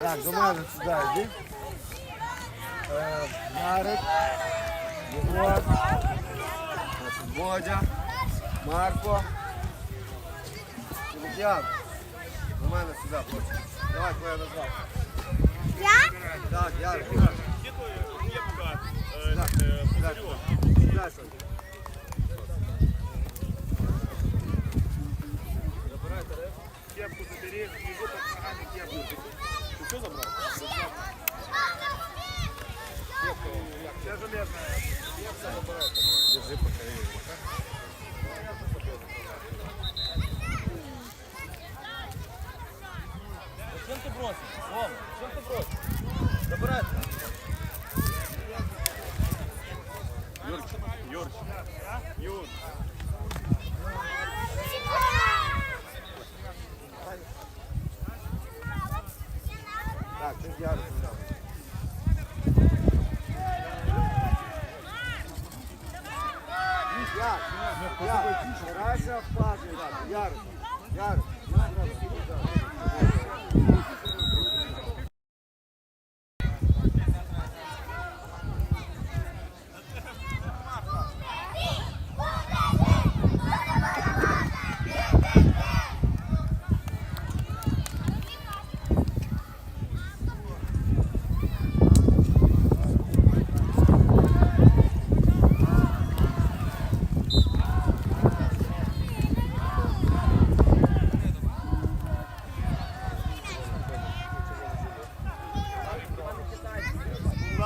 Так, до мене сюди йди. Е, Марик, Єгор, значить, Бодя, Марко. Лук'ян, до мене сюди, хлопці. Давай, твоя назва. Я? Так, Ярик. Где твой где пока? э, Да, этот, э, да. Пузырёв? Сюди, Сонь. Кепку забери, внизу под ногами кепку. Ты все забрал? Кепка, вся железная. Держи, пока я Зачем ты бросил? Рома, зачем ты бросил?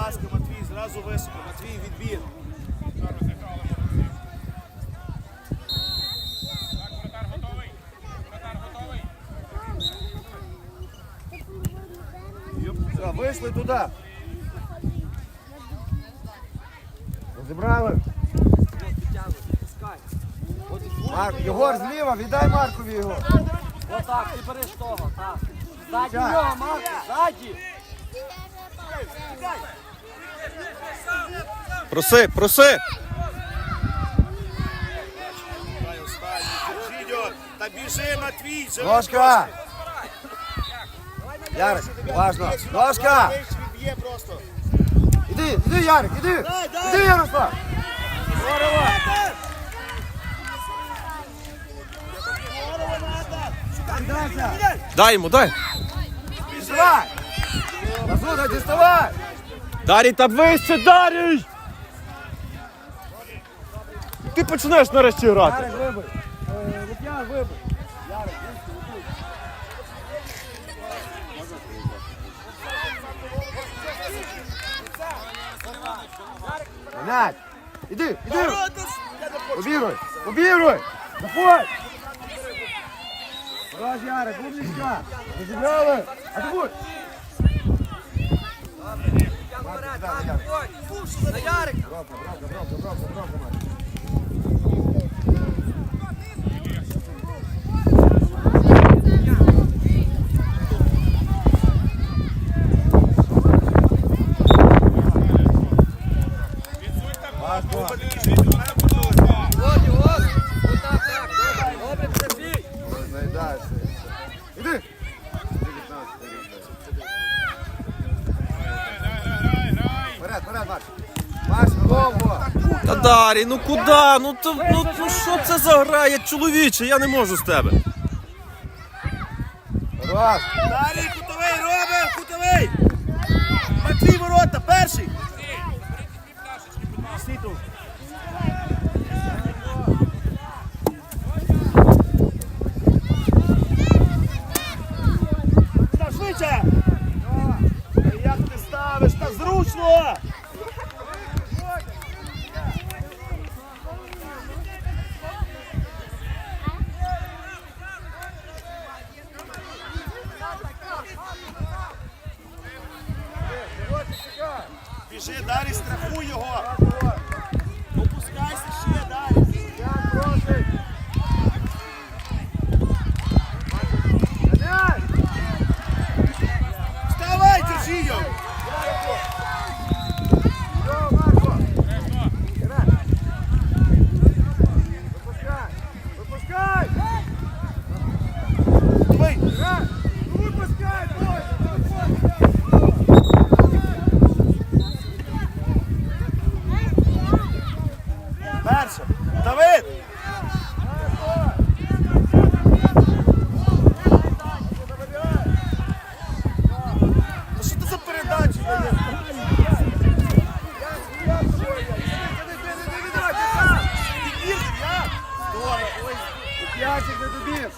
Ласка, Матвій, зразу високо. Матвій, відбір. Вийшли туди. Розібрали. Марк, Єгор зліва, віддай Маркові його. Отак, ти береш того, так. Ззаді нього, Марко, ззаді. Проси, проси! Та біжи, Матвій. Ножка! Ярик, сюди, Ножка! Іди, іди, Ярик, іди! Іди, Ярослав! Кидайся! Дай йому, дай! Діставай! Назуда, діставай! Дарій, та вище, Дарій! Ти починаєш нарешті грати. Ярик, вибий! Е, Лук'ян, вибий! Ярик, Блядь! Іди, іди! Обігруй! Обігруй! Заходь! Хорош, Ярик, умничка! Розібрали! Атакуй! На Ярика. Бровка, бровка, бровка, бровка, бровка, Марк. Важко! Володя, от. Отак, так. Добре, Матвій. Знайдаєшся. Іди! 19 рік. Вперед, вперед, Маш! Маш, довго! Та Дарій, ну куди? Ну то ну, ну що це за гра? Я чоловіче, я не можу з тебе. Раз! Далі, кутовий, робимо, кутовий. Матвій, ворота, перший. Стій тут. Та швидше! Та Як ти ставиш? Та зручно! Біжи, Дарій, страхуй його! м'ячик не тобі.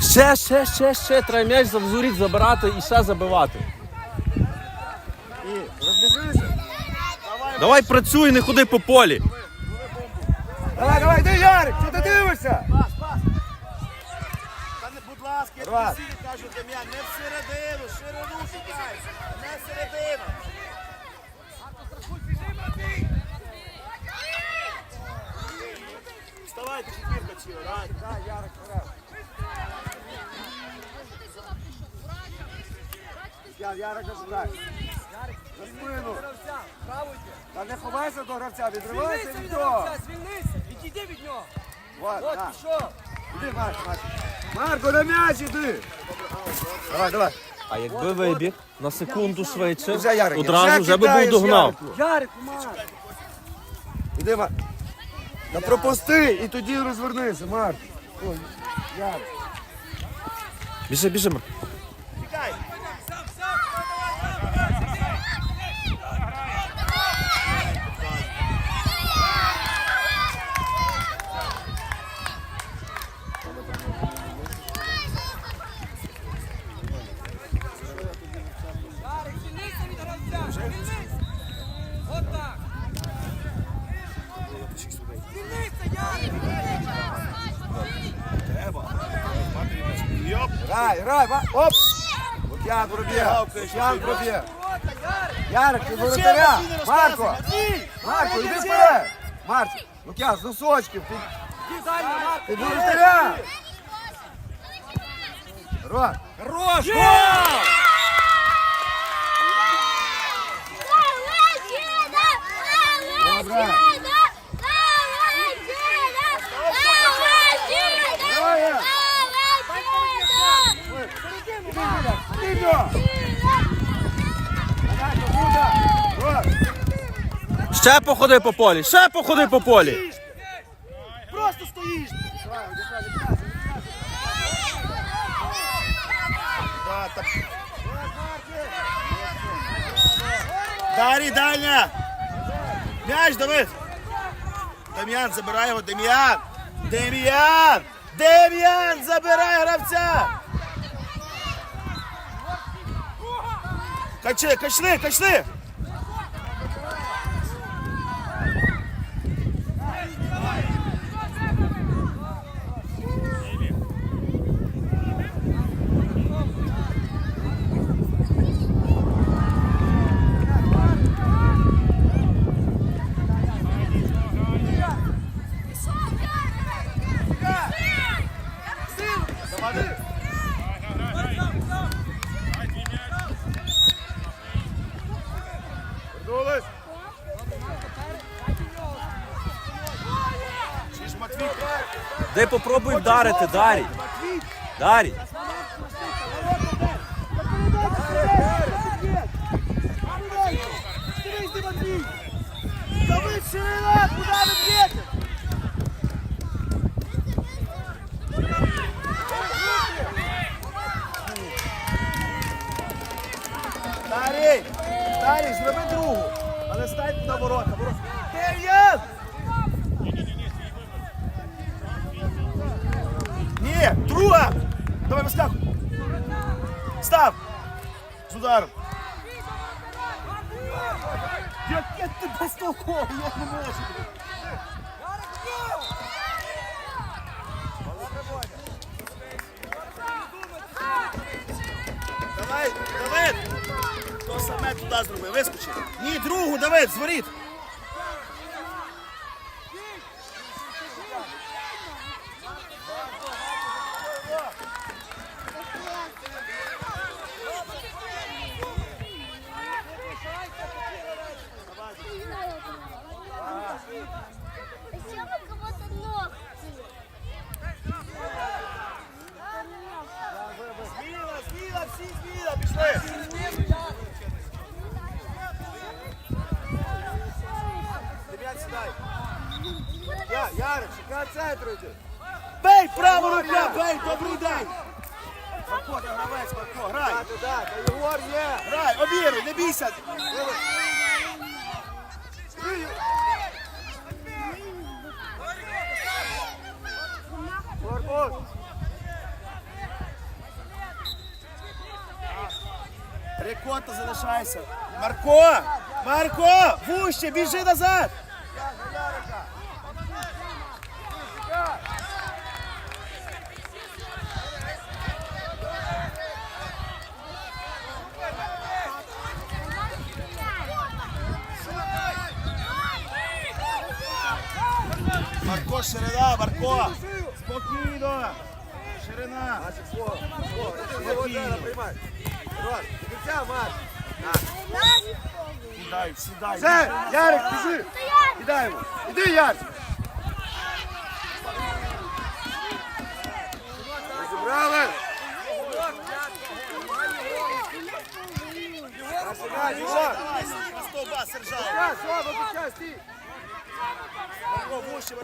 Ще, ще, ще, ще, треба м'яч завзуріть забирати і ще забивати. Давай працюй, не ходи по полі. Давай, давай, йди, Ярик, що ти дивишся? Та не, будь ласка, я тобі всі кажу, Дем'ян, не всередину, ширину шукай, не всередину. Вставайте, четвірка ціла, давай. Так, Ярик, вперед. Я, Ярик, розбирай. За спину. Та не ховайся до гравця, відривайся від нього. звільнися, відійди від нього. Вот, От на. пішов. Іди, Марк, Марк. Марко, на м'яч іди. Давай, давай. А якби вибіг на секунду швидше, Вже, Ярик, одразу вже би був кидаєш догнав. Ярику. Ярик, Марк. Іди, Марк. Та пропусти і тоді розвернися, Марк. Ой, Ярик. Біжи, біжи. Марк. Тікай. Ярик, звільнися від гравця. Звільнися. От так. Звільнися, Ярик. Йоп. Грай, грай, ва- оп! Лук'ян пробіг, Лук'ян пробіг. Ворота, Ярик. Ти воротаря. Марко, Марко, йди вперед. Марко, Лук'ян, з носочків, ти, воротаря. Рон, Хорош! Добре. Ще походи по полі, ще походи по полі. Просто стоїш. Дарі, дальня. М'яч, Давид. Дем'ян, забирай його, Дем'ян. Дем'ян. Дем'ян, забирай гравця. Качи, качни, качни. Дай попробуй вдарити, Дарій. Дарій. Давид, ширина, куди ви б'єте? Дарій, Дарій, зроби другу, але стань на ворота. ворота. Дев'ят! Ні, друга! Давай вискакуй. Став! З ударом. Як я тебе столков, я не можу. Давай, Давид! То саме туди зроби, вискочи. Ні, другу, Давид, зворіт. Еще бы кого-то ногти. Зміла, зміла, всі зміла, пішли. Дем'ян, сідай. Я, Ярик, шукай центру йди. Бей, право рука, бей, добрий день. Марко, ти гравець, Марко, грай. Так, так, та Єгор є. Грай, обіруй, не бійся. Корпус. Три кота залишайся. Марко! Марко! Вуще, біжи назад! Марко, ширина, Марко! Спокійно! Ширина! Володимира, приймай. Рот, до кінця, Марк. Сідай, сідай. Все, Ярик, біжи. Кидаємо. Іди, Ярик. Розібрали. Розіграй, Ігор. На стовба, сержант! Стій. Марко, вуще,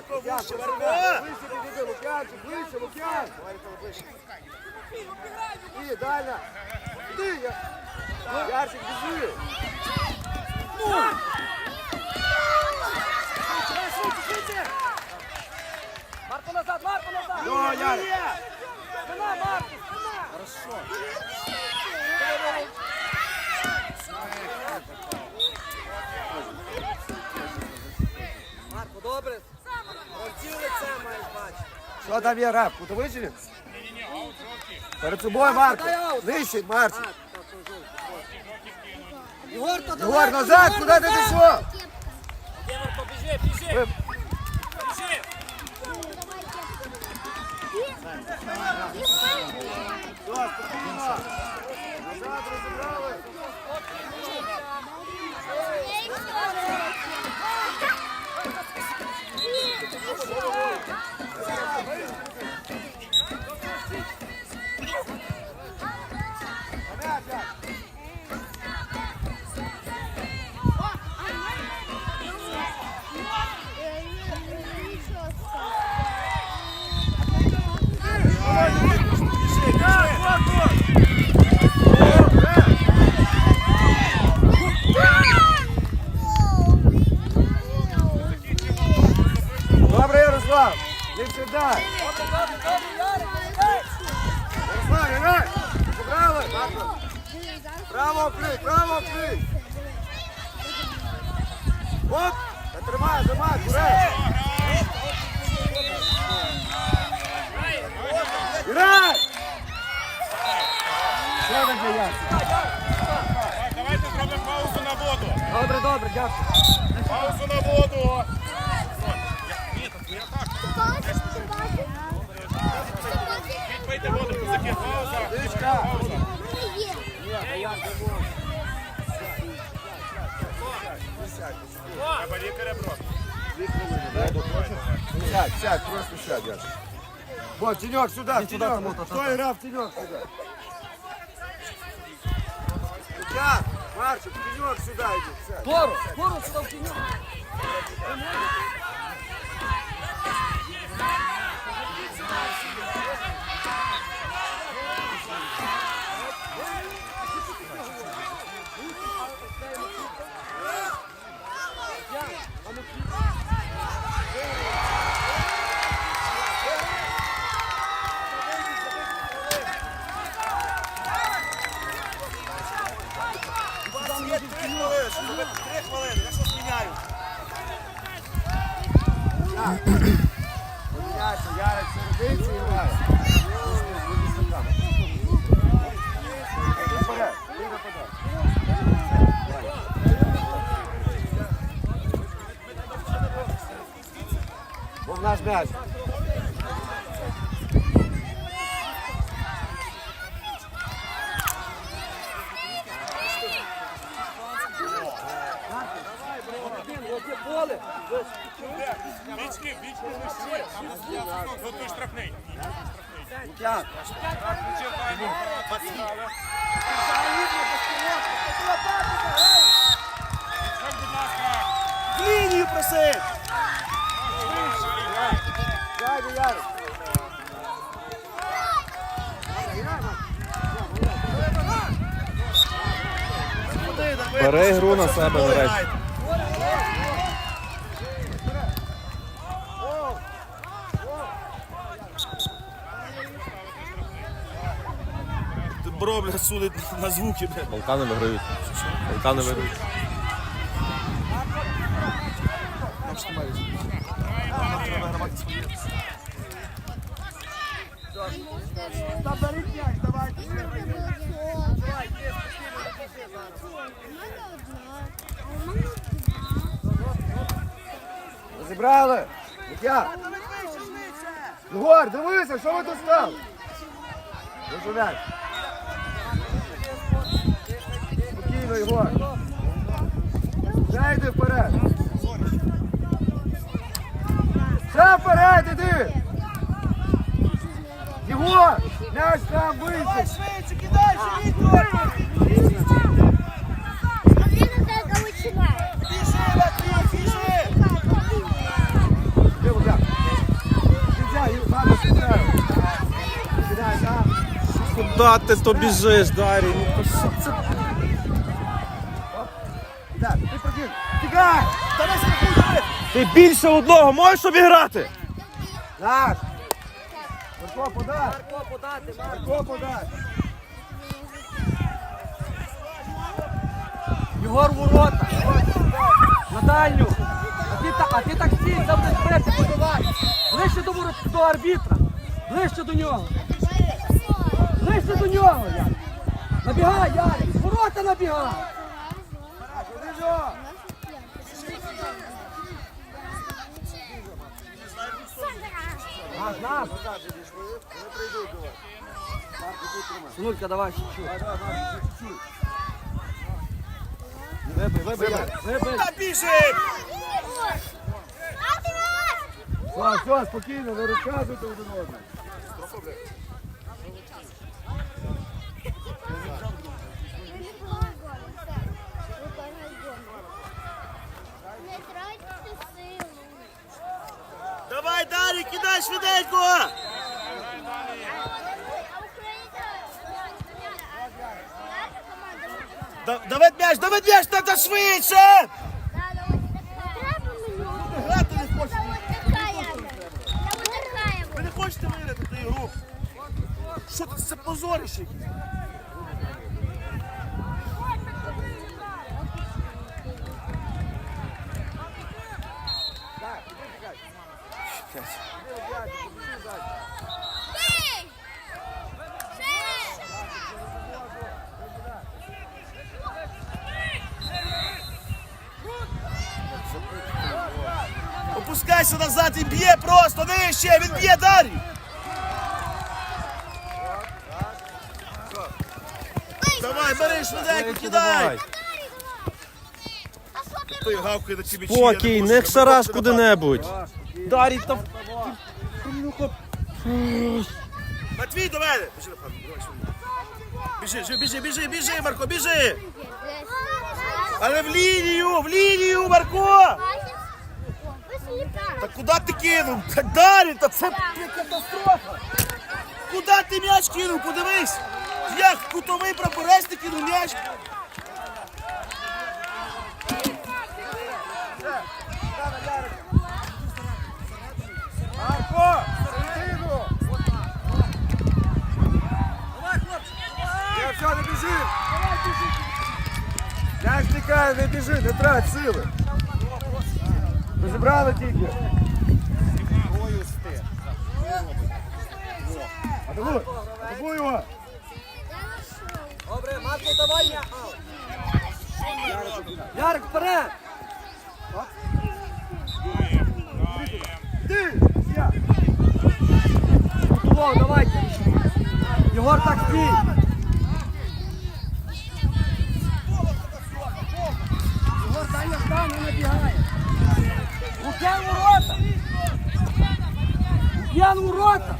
вуще. Іди, я. Ярчик, біжи. Назад, Марко назад! Спина, Марко, спина! Марко, добре. Гравців лице маєш бачити. Що там є, Раф? Кутовий чи він? Перед собою, Марко. Марчик. Ігор, Єгор, назад, куди ти пішов? Марко, біжи, біжи! Біжи! Все, спокійно. Назад розібрали. Не ей! Ярослав, грай. Забрали. Право вкрий, право вкрий. Оп. Тримай, тримай, куре. Грай. Що таке, Ясик? Давайте зробимо паузу на воду. Добре, добре, дякую. Паузу на воду. Відпийте воду, козаки. Пауза. Тичка. Треба лікаря просто. Сядь, сядь, просто сядь, Ясик. Вот, тенек сюда, тенек. Кто играл в тенек сюда? Я, Марчик, тенек сюда иди. сядь. Гору, гору сюди в кіню. Є три хвилини, щоб зробити три хвилини. Я що зміняю? Поміняйся, Ярик серединці грає. Вперед, ти нападай. Був наш м'яч. Оце поле. Бічки, бічки вище. Тут той штрафний. Що, будь В лінію проси! дядя Ярик. Бери гру на себе, футбол блядь, судить на звуки, блядь. Балкани виграють. Балкани виграють. Давай. Розібрали. Митя. Ігор, дивися, що ви тут стали? Дуже м'яч. Спокійно, Ігор. Ще йди вперед. Ще вперед, іди. Єгор, м'яч там вийшов. Швидше, кидай, живіть трохи. Смотри на. Біжи, Матвій, біжи. Іди, Лука. Нельзя, мама сідає. Сідай, там. Куди ти то біжиш, Дарій? Ну то що? Так, ти прокинь. Тікай! Страхуй, Ти більше одного можеш обіграти? Так. Марко, подай. Марко, подати, Марко, подай. Єгор ворота. На дальню. А ти, а ти так стій, там будеш бити, подавай. Ближче до, ворот- до арбітра. Ближче до нього. Ближче до нього, Ярик. Набігай, Ярик. Ворота набігай. Наш. Синулька, давай, чуть-чуть. Вибий, вибий, вибий. Та біжи. Все, все, спокійно, не розказуйте один одному. Не тратьте силу. Давай, Кидай швиденько. А Україна наша команда може Да- Давай м'яч, давай м'яч, треба швидше. Грати не хочете. Ви не хочете виграти цю ігру. Що це позорище? Опускайся назад і б'є просто, нижче, він б'є Дарі. Давай, бери швиденько, кидай. Той гавкає на ці м'ячі. Спокій, я не можу, шараш куди-небудь. Дарій, та Матвій до мене. Біжи, напевно, давай швидко. Біжи, жи- біжи, біжи, біжи, Марко, біжи. Але в лінію, в лінію, Марко. Куди ти кинув? Та та це катастрофа. Куди ти м'яч кинув? Подивись. Як кутовий прапорець ти кинув м'яч. Не біжи. Не біжи, не трать сили. Розібрали тільки. Атакуй, атакуй його. Добре, Матко, давай я. Ярик, вперед! Ти, я. Давайте. Єгор, так стій. Єгор, дай там, не набігає. Лук'ян ворота. Лук'ян ворота.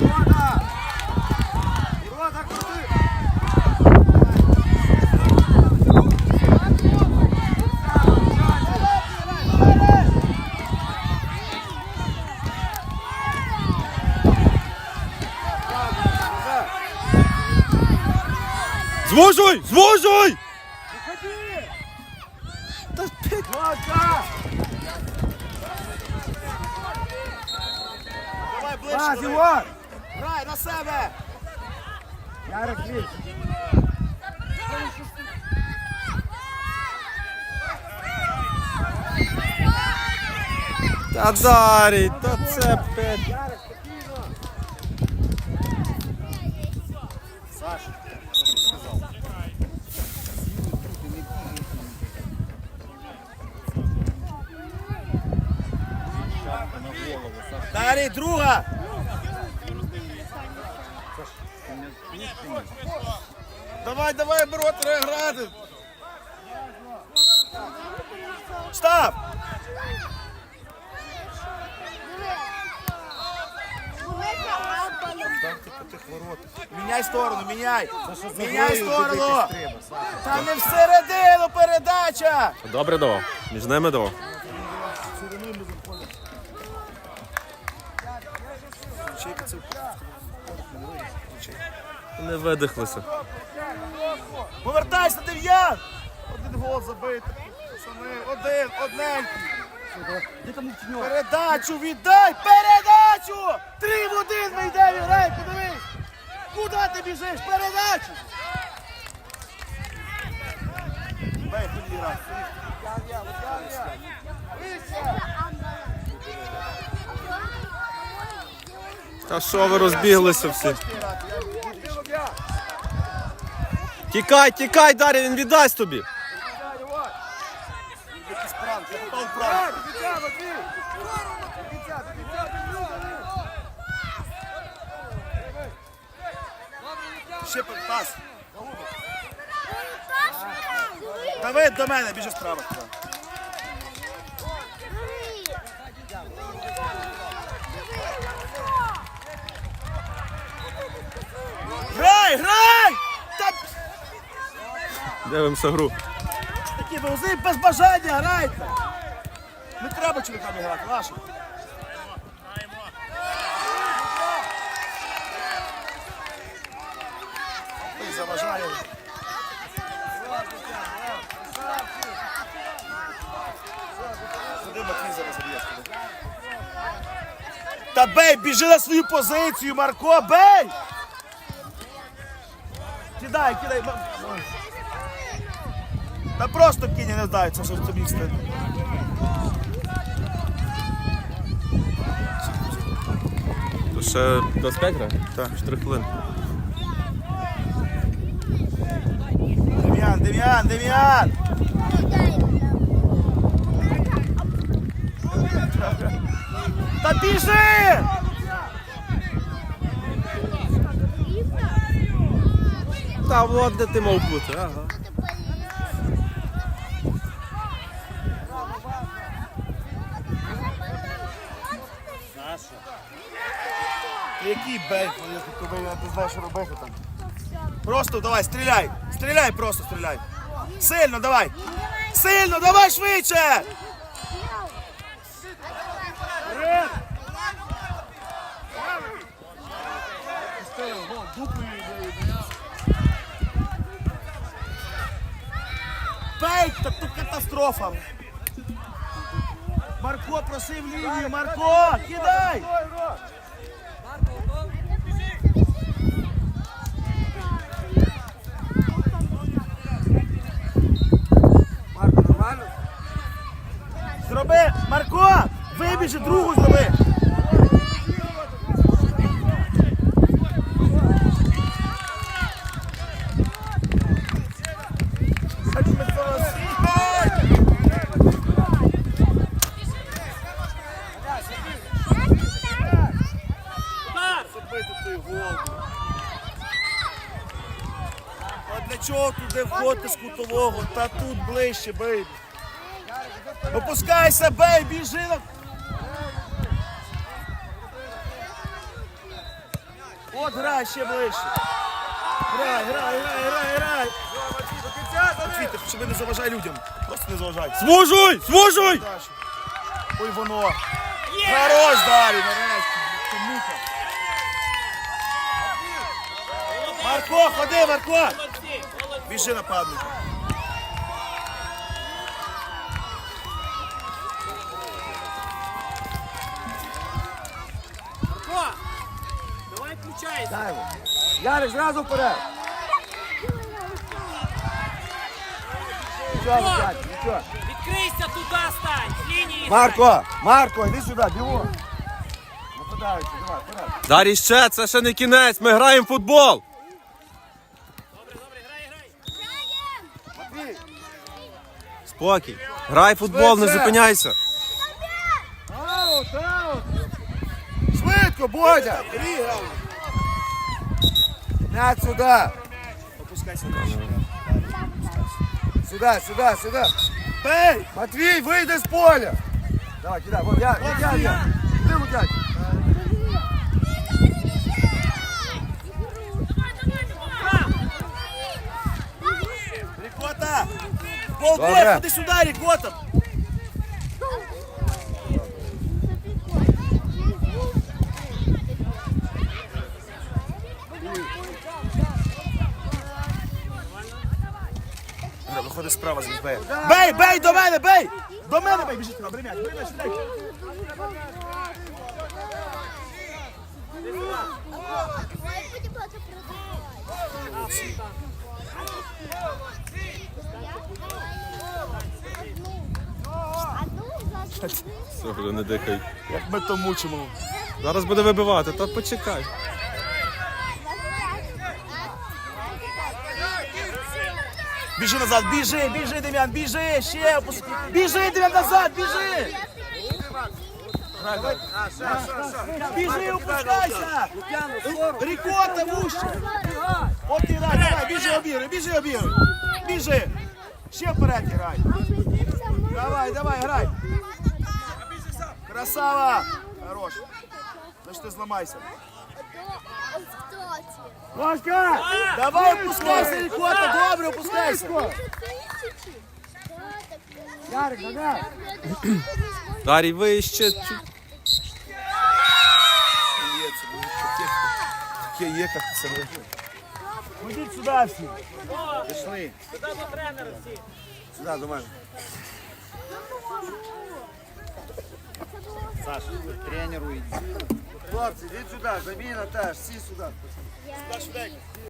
Рота. Рота, крути. Звужуй! Звужуй! Рота. Давай ближче. Пас, Грай на себе. Ярик, лізь. Та Дарій, та це п'ять. Дарій, друга. Давай, давай, бро, треба. Став! Міняй сторону, міняй! Міняй сторону! Та не всередину передача! Добре давав. Між ними давав. Не видихлися. Повертайся, дев'ян! Один гол забити. Пацани, один, одненький. Де там Мовчиньок? Передачу віддай! Передачу! Три в один ми йдемо, грай, подивись! Куди ти біжиш? Передачу! Бей. Та що ви розбіглися всі? Тікай, тікай, Дар'я, він віддасть тобі. Ще пас. Давид до мене, біжи справа. Грай, грай! Та Дивимося гру. такі ви без бажання грайте! Не треба чоловіками грати, ваші. Заважає. Та бей, біжи на свою позицію, Марко, бей! Кидай, кидай. Та просто я не це що це стати. То ще 25 грає? Так. 4 хвилини. Дем'ян, Дем'ян, Дем'ян! Та біжи! Та от де ти мав бути, ага. Який бейт, я тут тобі не знаю, що робити там. Просто давай, стріляй! Стріляй, просто стріляй! Сильно давай! Сильно, давай швидше! Бейт, та тут катастрофа! Марко, просив лінію, Марко, кидай! Марко, нормально? Зроби, Марко, вибіжи другу зроби. Забити той гол. А для чого туди входити? Та тут ближче, бейбі. Опускайся, бей, біжи на... От грай ще ближче. Грай, грай, грай, грай, грай. Матвій, щоб не заважай людям. Просто не заважай. Звужуй! Звужуй! Ой, воно. Хорош, Дарі, нарешті. Марко, ходи, Марко. Біжи нападник. Дай йому. Ярик, зразу вперед. Нічого, Вітя, нічого. Відкрийся туди, стань! З лінії. Марко, Марко, іди сюди, бігом. Нападаючи, давай, вперед. Дарій ще, це ще не кінець. Ми граємо в футбол. Матвій, Спокій. Грай в футбол, не Швидше. зупиняйся. аут, аут. Швидко, Бодя. М'яч сюди. Опускайся нижче. Сюди, сюди, сюди. Бей! Матвій, вийди з поля. Давай, кидай, вот я, вот я, я. Ти летять. Рікота! Полбой, Добре. ходи сюди, Рікота! Добре, Виходи справа звідси, бей. Бей, бей, до мене, бей! До мене бей, біжи туди, бери м'яч, м'яч, сюди. Все, вже не дихай. Як ми то мучимо. Зараз буде вибивати, та почекай. Біжи назад, біжи, біжи, Дем'ян, біжи, ще опусти. Біжи, Дем'ян, назад, біжи! Біжи, опускайся! Рікота, вуще! От ти грай, давай, біжи, обігруй, біжи, обігруй. Біжи! Ще вперед грай. Давай, давай, грай. Красава! Хорош. Значить ти зламайся. Ложка! Давай, опускайся, Рікота, добре, опускайся. Ярик, назад. Дарій вище. чуть- Таке є, як це робить. Ходіть сюди всі. Пішли. Сюди, до мене. Саш, тренеру йди. Хлопці, йдіть сюди, заміна теж, всі сюди. Сюди, швиденько.